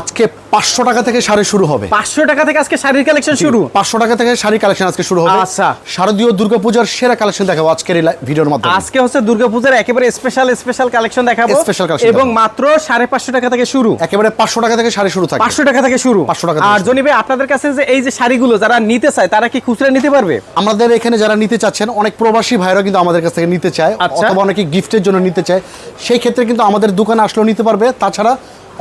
আজকে পাঁচশো টাকা থেকে শাড়ি শুরু হবে। পাঁচশো টাকা থেকে আজকে শাড়ির কালেকশন শুরু? পাঁচশো টাকা থেকে শাড়ি কালেকশন আজকে শুরু হবে। আচ্ছা। শারদীয় দুর্গাপূজার সেরা কালেকশন দেখাবো আজকের এই ভিডিওর মাধ্যমে। আজকে হচ্ছে দুর্গাপূজার একেবারে স্পেশাল স্পেশাল কালেকশন দেখাবো। স্পেশাল collection এবং মাত্র সাড়ে পাঁচশো টাকা থেকে শুরু। একেবারে পাঁচশো টাকা থেকে শাড়ি শুরু থাকে পাঁচশো টাকা থেকে শুরু। 500 টাকা আর শুরু। জনি ভাই আপনাদের কাছে যে এই যে শাড়িগুলো যারা নিতে চায় তারা কি খুচরা নিতে পারবে? আমাদের এখানে যারা নিতে চাচ্ছেন অনেক প্রবাসী ভাইরা কিন্তু আমাদের কাছ থেকে নিতে চায় আচ্ছা। অথবা অনেকে গিফটের জন্য নিতে চায়। সেই ক্ষেত্রে কিন্তু আমাদের দোকানে আসলেও নিতে পারবে। তাছাড়া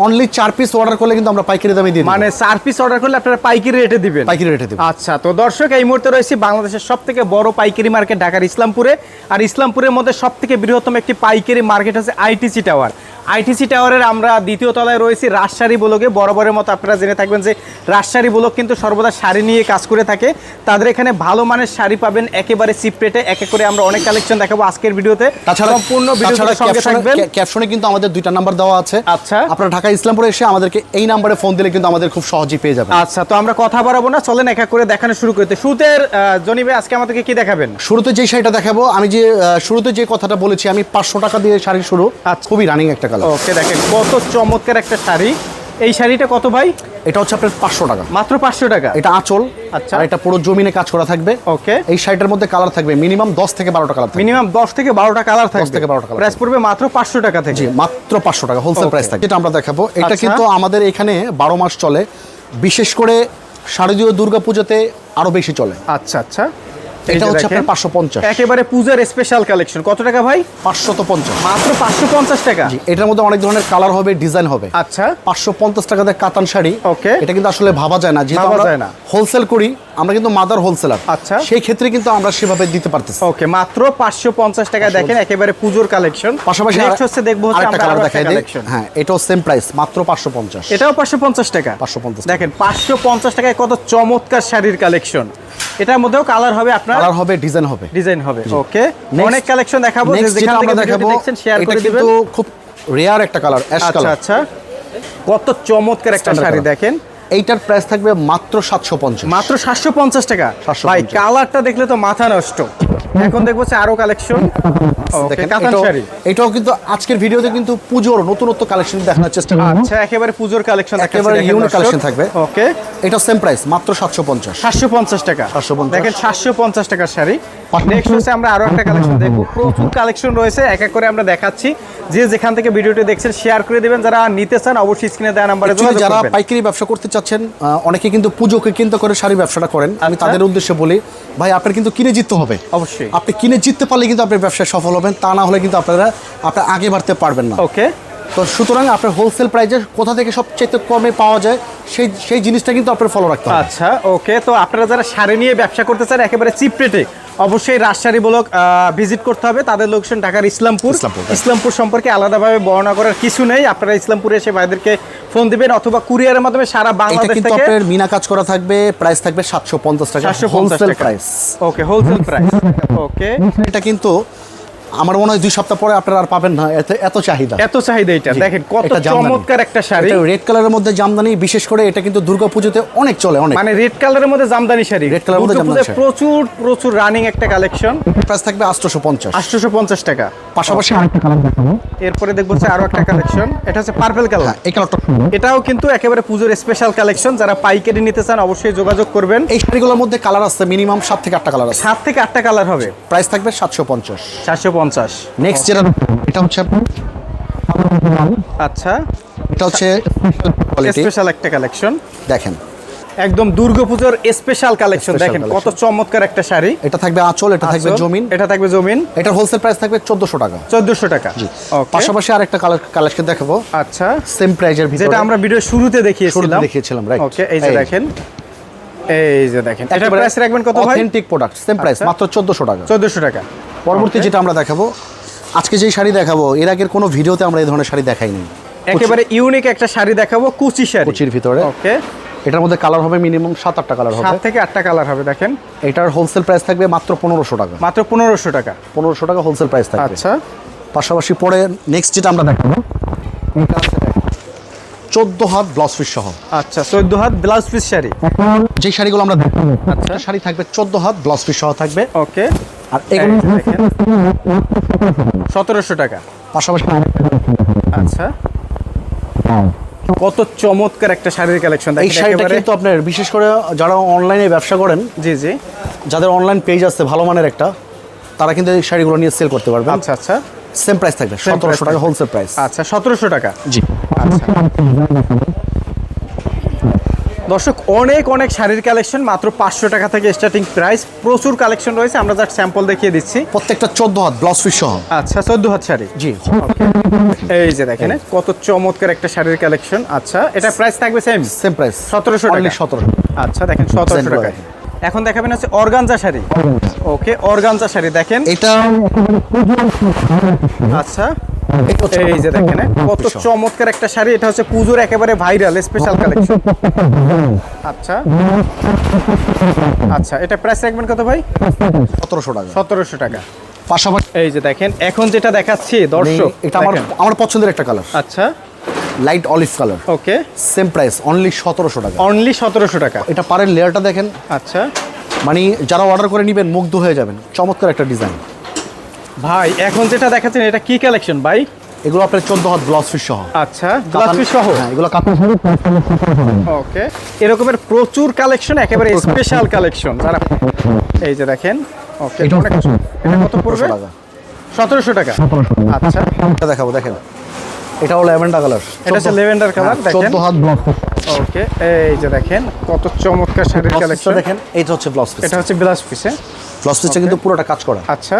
অনলি চার পিস অর্ডার করলে কিন্তু আমরা পাইকারি দামে দিই মানে চার পিস অর্ডার করলে আপনারা পাইকারি রেটে দিবেন। পাইকারি রেটে দিবেন। আচ্ছা তো দর্শক এই মুহূর্তে রয়েছে বাংলাদেশের সব থেকে বড় পাইকারি মার্কেট ঢাকার ইসলামপুরে। আর ইসলামপুরের মধ্যে সবথেকে বৃহত্তম একটি পাইকারি মার্কেট হচ্ছে আইটিসি টাওয়ার আইটিসি টাওয়ারের আমরা দ্বিতীয় তলায় রয়েছি রাজশাহী ব্লকে। বরাবরের মতো আপনারা জেনে থাকবেন যে রাজশাহী ব্লক কিন্তু সর্বদা শাড়ি নিয়ে কাজ করে থাকে। তাদের এখানে ভালো মানের শাড়ি পাবেন একেবারে চিপ রেটে। একে করে আমরা অনেক কালেকশন দেখাবো আজকের ভিডিওতে। সম্পূর্ণ সঙ্গে ক্যাপশনে- থাকবেন। ক্যাপশনে কিন্তু আমাদের দুইটা নাম্বার দেওয়া আছে। আচ্ছা। আপনারা ঢাকা ইসলামপুরে এসে আমাদেরকে এই নাম্বারে ফোন দিলে কিন্তু আমাদের খুব সহজেই পেয়ে যাবেন। আচ্ছা তো আমরা কথা বাড়াবো না চলেন এক এক করে দেখানো শুরু করতে শুরুতে জনিবে আজকে আমাদেরকে কি দেখাবেন? শুরুতে যে শাড়িটা দেখাবো আমি যে শুরুতে যে কথাটা বলেছি আমি পাঁচশো টাকা দিয়ে শাড়ি শুরু। আচ্ছা। খুবই রানিং একটা কালার ওকে দেখেন কত চমৎকার একটা শাড়ি। এই শাড়িটা কত ভাই? এটা হচ্ছে আপনার পাঁচশো টাকা। মাত্র পাঁচশো টাকা? এটা আঁচল আচ্ছা। আর এটা পুরো জমিনে কাজ করা থাকবে। ওকে। এই শাড়িটার মধ্যে কালার থাকবে মিনিমাম দশ থেকে বারোটা কালার মিনিমাম দশ থেকে বারোটা কালার থাকবে। থেকে 12টা colour প্রাইস পড়বে মাত্র পাঁচশো টাকা থেকে। মাত্র পাঁচশো টাকা হোলসেল প্রাইস থাকে যেটা আমরা দেখাবো। এটা আচ্ছা। কিন্তু আমাদের এখানে বারো মাস চলে। বিশেষ করে শারদীয় দুর্গা পুজোতে আরও বেশি চলে। আচ্ছা আচ্ছা। এটা হচ্ছে আপনার পাঁচশো পঞ্চাশ। একেবারে পূজার স্পেশাল কালেকশন কত টাকা ভাই? পাঁচশো তো পঞ্চাশ। মাত্র পাঁচশো পঞ্চাশ টাকা? জি, এটার মধ্যে অনেক ধরনের কালার হবে ডিজাইন হবে। আচ্ছা। পাঁচশো পঞ্চাশ টাকাতে কাতান শাড়ি। Okay. এটা কিন্তু আসলে ভাবা যায় না। যেহেতু আমরা। হোলসেল করি আমরা কিন্তু মাদার হোলসেলার আচ্ছা। সেই ক্ষেত্রে কিন্তু আমরা সেভাবে দিতে পারতেছি ওকে মাত্র পাঁচশো পঞ্চাশ টাকা দেখেন একেবারে পুজোর কালেকশন পাশাপাশি নেক্সট হচ্ছে দেখব হচ্ছে আমরা কালার একটা দেখাই দিই। হ্যাঁ এটাও সেম প্রাইস মাত্র পাঁচশো পঞ্চাশ। এটাও পাঁচশো পঞ্চাশ টাকা। 550 দেখেন পাঁচশো পঞ্চাশ টাকায় কত চমৎকার শাড়ির কালেকশন এটার মধ্যেও কালার হবে আপনার কালার হবে ডিজাইন হবে। ডিজাইন হবে। ওকে অনেক কালেকশন দেখাবো যে যেখান যেটা থেকে আমরা দেখাবো দেখছেন শেয়ার করে দিবেন। কিন্তু খুব রেয়ার একটা কালার অ্যাশ কালার আচ্ছা আচ্ছা। কত চমৎকার একটা শাড়ি দেখেন। এইটার প্রাইস থাকবে মাত্র সাতশো পঞ্চাশ। মাত্র সাতশো পঞ্চাশ টাকা। 750 ভাই কালারটা দেখলে তো মাথা নষ্ট। এখন দেখব আরও কালেকশন এটাও- কিন্তু আজকের ভিডিওতে কিন্তু পুজোর নতুনত্ব কালেকশন দেখানোর চেষ্টা করব। আচ্ছা একেবারে পুজোর কালেকশন একেবারে unique কালেকশন থাকবে। ওকে এটা সেম প্রাইস মাত্র সাতশো পঞ্চাশ। সাতশো পঞ্চাশ টাকা। 750 দেখেন সাতশো পঞ্চাশ টাকার শাড়ি। নেক্সট হচ্ছে আমরা আরও একটা কালেকশন দেখব। প্রচুর কালেকশন রয়েছে এক এক করে আমরা দেখাচ্ছি। যে যেখান থেকে ভিডিওটি দেখছেন শেয়ার করে দিবেন। যারা নিতে চান অবশ্যই স্ক্রিনে দেওয়া নাম্বারে যারা পাইকারি ব্যবসা করতে চাচ্ছেন অনেকে কিন্তু পুজোকে কেন্দ্র করে শাড়ি ব্যবসাটা করেন। আমি আচ্ছা। তাদের উদ্দেশ্যে বলি ভাই আপনার কিন্তু কিনে জিততে হবে। অবশ্যই। আপনি কিনে জিততে পারলে কিন্তু আপনি ব্যবসায় সফল হবেন তা না হলে কিন্তু আপনারা আপনার আগে বাড়তে পারবেন না। ওকে তো সুতরাং আপনার হোলসেল প্রাইজে কোথা থেকে সবচেয়ে কমে পাওয়া যায় সেই সেই জিনিসটা কিন্তু আপনার ফলো রাখতে আচ্ছা ওকে তো আপনারা যারা শাড়ি নিয়ে ব্যবসা করতে চান একেবারে চিপ রেটে অবশ্যই রাজশাহী ব্লক ভিজিট করতে হবে। তাদের লোকেশন ঢাকার ইসলামপুর। ইসলামপুর, সম্পর্কে আলাদাভাবে বর্ণনা করার কিছু নেই। আপনারা ইসলামপুরে এসে ভাইদেরকে ফোন দিবেন অথবা কুরিয়ারের মাধ্যমে সারা বাংলাদেশ থেকে আপনার মিনা কাজ করা থাকবে। প্রাইস থাকবে সাতশো পঞ্চাশ টাকা। সাতশো পঞ্চাশ wholesale price okay wholesale price okay এটা কিন্তু আমার মনে হয় দুই সপ্তাহ পরে আপনারা আর পাবেন না। এত এত চাহিদা। এত চাহিদা এটা। দেখেন কত চমৎকার একটা শাড়ি। এটা রেড কালারের মধ্যে জামদানি বিশেষ করে এটা কিন্তু দুর্গাপুজোতে অনেক চলে অনেক। মানে রেড কালারের মধ্যে জামদানি শাড়ি। Colour এর মধ্যে জামদানি শাড়ি। প্রচুর প্রচুর রানিং একটা কালেকশন প্রাইস থাকবে আটশোশো পঞ্চাশ আটশোশো পঞ্চাশ টাকা। পাশাপাশি আরেকটা কালার দেখাবো। এরপরে দেখব হচ্ছে আরও একটা কালেকশন এটা হচ্ছে পার্পেল কালার হ্যাঁ এই কালারটা সুন্দর। এটাও কিন্তু একেবারে পুজোর স্পেশাল কালেকশন যারা পাইকারি নিতে চান অবশ্যই যোগাযোগ করবেন। এই শাড়িগুলোর মধ্যে কালার আছে মিনিমাম সাত থেকে আটটা কালার আছে। সাত থেকে আটটা কালার হবে। প্রাইস থাকবে সাতশো পঞ্চাশ। চারশো পঞ্চাশ। নেক্সট যেটা এটা হচ্ছে আপনার আচ্ছা। এটা হচ্ছে স্পেশাল একটা কালেকশন দেখেন। একদম দুর্গাপুজোর স্পেশাল কালেকশন দেখেন কত চমৎকার একটা শাড়ি। এটা থাকবে আঁচল এটা থাকবে জমিন। এটা থাকবে জমিন। এটার হোলসেল প্রাইস থাকবে চোদ্দশো টাকা। চোদ্দশো টাকা। পাশাপাশি আরেকটা কালেকশন দেখাবো। আচ্ছা। সেম প্রাইজের ভিতরে। যেটা আমরা ভিডিও শুরুতে দেখিয়েছিলাম। দেখিয়েছিলাম, right. ওকে এই যে দেখেন। এই যে দেখেন। এটা প্রাইস রাখবেন কত ভাই? Authentic product same price. মাত্র চোদ্দশো টাকা। চোদ্দশো টাকা। পরবর্তী যেটা আমরা দেখাবো আজকে যেই শাড়ি দেখাবো এর আগের কোনো ভিডিওতে আমরা এই ধরনের শাড়ি দেখাইনি। একেবারে ইউনিক একটা শাড়ি দেখাবো কুচি শাড়ি। কুচির ভিতরে। ওকে এটার মধ্যে কালার হবে মিনিমাম সাত আটটা কালার হবে। সাত থেকে আটটা কালার হবে দেখেন। এটার হোলসেল প্রাইস থাকবে মাত্র পনেরোশো টাকা। মাত্র পনেরোশো টাকা। পনেরোশো টাকা হোলসেল প্রাইস থাকবে। আচ্ছা। পাশাপাশি পরে নেক্সট যেটা আমরা দেখাবো এটা আছে চোদ্দ হাত ব্লাউজ পিস সহ। আচ্ছা চোদ্দ হাত ব্লাউজ পিস শাড়ি। যে শাড়িগুলো আমরা দেখাবো আচ্ছা। শাড়ি থাকবে চোদ্দ হাত ব্লাউজ পিস সহ থাকবে। ওকে আর এগুলো সতেরোশো টাকা। পাশাপাশি। আচ্ছা। কত চমৎকার একটা শাড়ির কালেকশন এই শাড়িটা কিন্তু আপনার বিশেষ করে যারা অনলাইনে ব্যবসা করেন জি জি। যাদের অনলাইন পেজ আছে ভালো মানের একটা তারা কিন্তু এই শাড়িগুলো নিয়ে সেল করতে পারবেন। আচ্ছা আচ্ছা। সেম প্রাইস থাকবে সতেরোশো টাকা হোলসেল প্রাইস আচ্ছা সতেরোশো টাকা। জি। দর্শক অনেক অনেক শাড়ির কালেকশন মাত্র পাঁচশো টাকা থেকে স্টার্টিং প্রাইস প্রচুর কালেকশন রয়েছে আমরা জাস্ট স্যাম্পল দেখিয়ে দিচ্ছি। প্রত্যেকটা চোদ্দ হাত ব্লাউজ পিস সহ। আচ্ছা চোদ্দ হাত শাড়ি। জি। এই যে দেখেন কত চমৎকার একটা শাড়ির কালেকশন। আচ্ছা এটা প্রাইস থাকবে সেম সেম প্রাইস 1700 টাকা। সতেরো আচ্ছা দেখেন সতেরোশো টাকা। এখন দেখাবেন হচ্ছে organza sari. Okay organza sari দেখেন। এটা আচ্ছা। এই যে দেখেন কত চমৎকার একটা শাড়ি। এটা হচ্ছে পুজোর একেবারে ভাইরাল স্পেশাল কালেকশন আচ্ছা। আচ্ছা এটা প্রাইস রাখবেন কত ভাই? সতেরোশো টাকা। সতেরোশো টাকা। পাশাপাশি এই যে দেখেন এখন যেটা দেখাচ্ছি দর্শক এটা আমার আমার পছন্দের একটা কালার আচ্ছা। Light olive colour okay same price only সতেরোশো টাকা। অনলি সতেরোশো টাকা। এটা পারের লেয়ারটা দেখেন। আচ্ছা। মানে যারা অর্ডার করে নেবেন মুগ্ধ হয়ে যাবেন। চমৎকার একটা ডিজাইন ভাই এখন যেটা দেখাচ্ছেন এটা কি কালেকশন ভাই? এগুলো আপনার চোদ্দ হাত ব্লাউজ পিস সহ। আচ্ছা গ্লাস পিস সহ? হ্যাঁ এগুলো কাপড় শাড়ি ওকে এরকমের প্রচুর কালেকশন একেবারে স্পেশাল কালেকশন যারা এই যে দেখেন ওকে এটা কত পড়বে? টাকা। সতেরোশো টাকা। আচ্ছা। এটা দেখাবো দেখেন। এটা হলো ল্যাভেন্ডার কালার। এটা হচ্ছে লেভেন্ডার কালার দেখেন। চোদ্দ হাত ব্লাউজ ওকে এই যে দেখেন কত চমৎকার শাড়ির কালেকশন দেখেন এইটা হচ্ছে ব্লাউজ পিস এটা হচ্ছে ব্লাউজ পিসে ব্লাউজ পিসটা কিন্তু পুরোটা কাজ করা। আচ্ছা।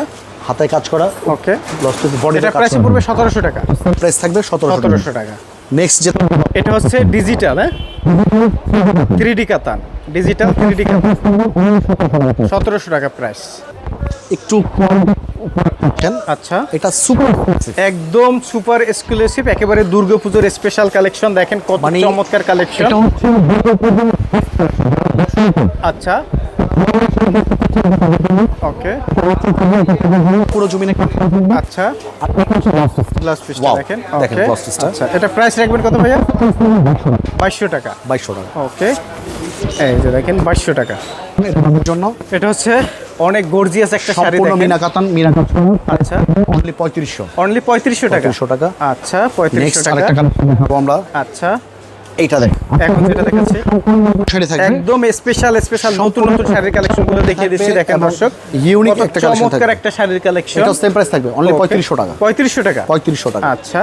হাতায় কাজ করা ওকে ব্লাউজ পিস বডি এটা প্রাইস পড়বে সতেরোশো টাকা। প্রাইস থাকবে সতেরোশো সতেরোশো টাকা। নেক্সট যে এটা হচ্ছে ডিজিটাল হ্যাঁ? থ্রি ডি কাতান। ডিজিটাল থ্রি ডি কাতান। সতেরোশো টাকা প্রাইস একটু আচ্ছা। এটা সুপার একদম সুপার এক্সক্লুসিভ একেবারে দুর্গাপুজোর স্পেশাল কালেকশন দেখেন কত মানে চমৎকার কালেকশন আচ্ছা। ওকে পুরো জমিনে আচ্ছা। দেখেন। দেখেন। আচ্ছা এটা প্রাইস রাখবেন কত ভাইয়া? বাইশশো টাকা। বাইশশো টাকা। ওকে এই যে দেখেন বাইশশো টাকা। জন্য? এটা হচ্ছে অনেক গর্জিয়াস একটা শাড়ি দেখেন। মিনা কাতান আচ্ছা। অনলি পঁয়ত্রিশশো। অনলি পঁয়ত্রিশশো টাকা। পঁয়ত্রিশশো টাকা। আচ্ছা পঁয়ত্রিশশো নেক্সট টাকা। আমরা। আচ্ছা। এইটা দেখ। এখন যেটা দেখাচ্ছি শাড়ি থাকবে? একদম স্পেশাল স্পেশাল নতুন নতুন শাড়ির কালেকশনগুলো দেখিয়ে দিচ্ছি দেখেন দর্শক। কত একটা চমৎকার থাকবে। একটা শাড়ির কালেকশন এটা সেম প্রাইস থাকবে অনলি পঁয়ত্রিশশো টাকা। পঁয়ত্রিশশো টাকা। পঁয়ত্রিশশো টাকা। আচ্ছা।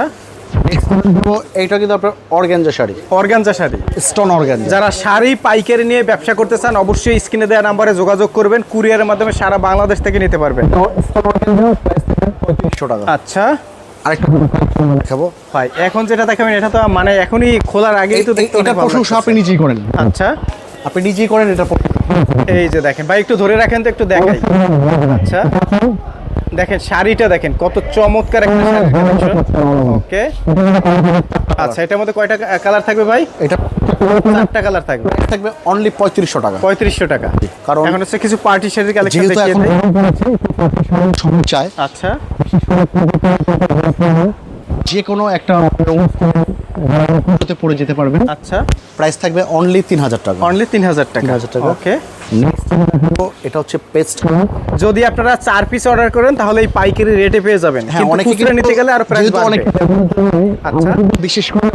এইটা কিন্তু আপনার শাড়ি। অর্গানজা শাড়ি। স্টোন যারা শাড়ি পাইকারি নিয়ে ব্যবসা করতে চান অবশ্যই স্ক্রিনে দেওয়া নাম্বারে যোগাযোগ করবেন কুরিয়ারের মাধ্যমে সারা বাংলাদেশ থেকে নিতে পারবেন। স্টোন প্রাইস টাকা। আচ্ছা। আরেকটা দেখাবো। ভাই এখন যেটা দেখাবেন এটা তো মানে এখনই খোলার আগেই তো দেখতে এটা প্রশংসা আপনি নিজেই করেন। আচ্ছা। আপনি নিজেই করেন এটা এই যে দেখেন ভাই একটু ধরে রাখেন তো একটু দেখাই। আচ্ছা। দেখেন শাড়িটা দেখেন কত চমৎকার একটা ওকে আচ্ছা এটার মধ্যে কয়টা কালার থাকবে ভাই? এটা চারটা কালার থাকবে। থাকবে অনলি পঁয়ত্রিশশো টাকা। পঁয়ত্রিশশো টাকা। কারণ এখন হচ্ছে কিছু পার্টি শাড়ির কালেকশন দেখিয়ে দেয় আচ্ছা। যে কোনো একটা পড়ে যেতে পারবেন। আচ্ছা। প্রাইস থাকবে অনলি তিন হাজার টাকা অনলি তিন হাজার টাকা। 3,000 টাকা। ওকে নেক্সট এটা হচ্ছে পেস্ট যদি আপনারা চার পিস অর্ডার করেন তাহলে এই পাইকারি রেটে পেয়ে যাবেন। হ্যাঁ অনেকে খুচরা নিতে গেলে আর প্রাইস অনেক আচ্ছা। বিশেষ করে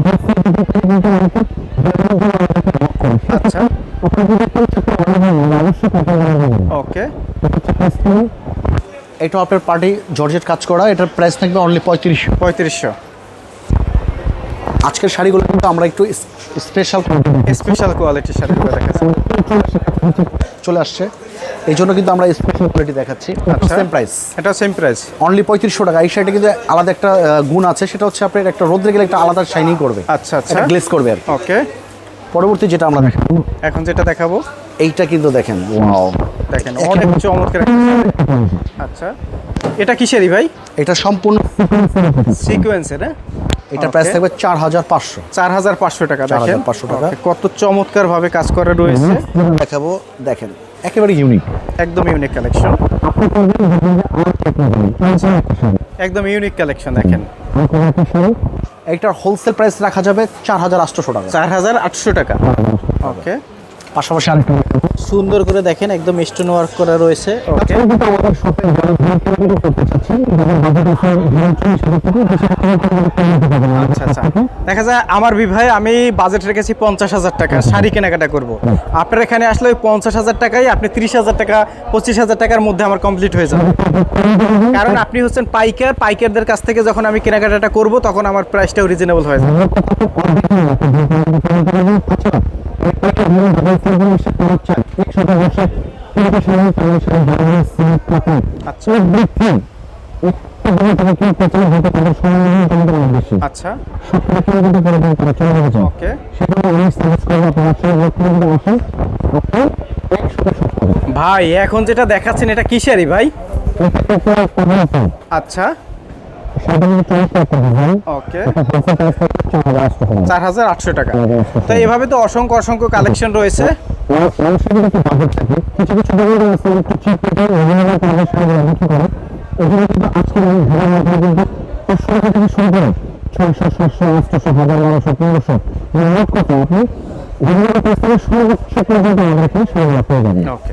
আচ্ছা। ওকে এটা আপনার পার্টি জর্জেট কাজ করা এটার প্রাইস থাকবে অনলি পঁয়ত্রিশশো। পঁয়ত্রিশশো। আজকের শাড়িগুলো কিন্তু আমরা একটু স্পেশাল স্পেশাল কোয়ালিটির শাড়িগুলো দেখাচ্ছি। চলে আসছে। এই জন্য কিন্তু আমরা স্পেশাল কোয়ালিটি দেখাচ্ছি। সেম প্রাইস এটা সেম প্রাইস অনলি পঁয়ত্রিশশো টাকা। এই শাড়িটা কিন্তু আলাদা একটা গুণ আছে। সেটা হচ্ছে আপনার একটা রোদ্রে গেলে একটা আলাদা শাইনিং করবে। আচ্ছা আচ্ছা। গ্লেস করবে আর ওকে পরবর্তী যেটা আমরা দেখাবো এখন যেটা দেখাবো। এইটা কিন্তু দেখেন। ওয়াও দেখেন অনেক চমৎকার আচ্ছা এটা কিসেরই ভাই? এটা সম্পূর্ণ সিকোয়েন্সের হ্যাঁ? এটা প্রাইস থাকবে চার হাজার পাঁচশো। চার হাজার পাঁচশো টাকা দেখেন। 4,500 টাকা। কত চমৎকার ভাবে কাজ করা রয়েছে। দেখাবো দেখেন একেবারে ইউনিক একদম ইউনিক কালেকশন একদম ইউনিক কালেকশন দেখেন। এইটার হোলসেল প্রাইস রাখা যাবে চার হাজার আটশোশো টাকা। চার হাজার আটশো টাকা। ওকে পাশাপাশি আরেকটা সুন্দর করে দেখেন একদম স্টোন ওয়ার্ক করা রয়েছে। ওকে আচ্ছা আচ্ছা। দেখা যায় আমার বিভাগে আমি বাজেট রেখেছি পঞ্চাশ হাজার টাকা শাড়ি কেনাকাটা করব। আপনার এখানে আসলে ওই পঞ্চাশ হাজার টাকায় আপনি তিরিশ হাজার টাকা পঁচিশ হাজার টাকার মধ্যে আমার কমপ্লিট হয়ে যাবে। কারণ আপনি হচ্ছেন পাইকার পাইকারদের কাছ থেকে যখন আমি কেনাকাটাটা করব তখন আমার প্রাইসটাও রিজনেবল হয়ে যাবে। একটা বসে সময় তাদের সাথে আচ্ছা। এভরিথিং একটা ধরুন তারা কিনতে চায় হয়তো তাদের সময় তোমাদের অনেক বেশি। আচ্ছা। কিন্তু চলে ওকে। সেখানে অনেক সার্ভিস করবে আপনার লক্ষ্য ভাই এখন যেটা দেখাচ্ছেন এটা কিসেরই ভাই? আচ্ছা। চার হাজার আটশো টাকা চার হাজার আটশো টাকা। তো এভাবে তো অসংখ্য অসংখ্য কালেকশন রয়েছে। কিছু কিছু এগুলো কিন্তু আজকে আমি ঘরের মধ্যে কিন্তু পাঁচশো টাকা থেকে শুরু করে ছয়শো সাতশো আটশো হাজার বারোশো পনেরোশো। মোট কথা আপনি রিজনেবল প্রাইস থেকে সর্বোচ্চ পর্যন্ত আমাদের এখানে শাড়িগুলো পেয়ে যাবেন। ওকে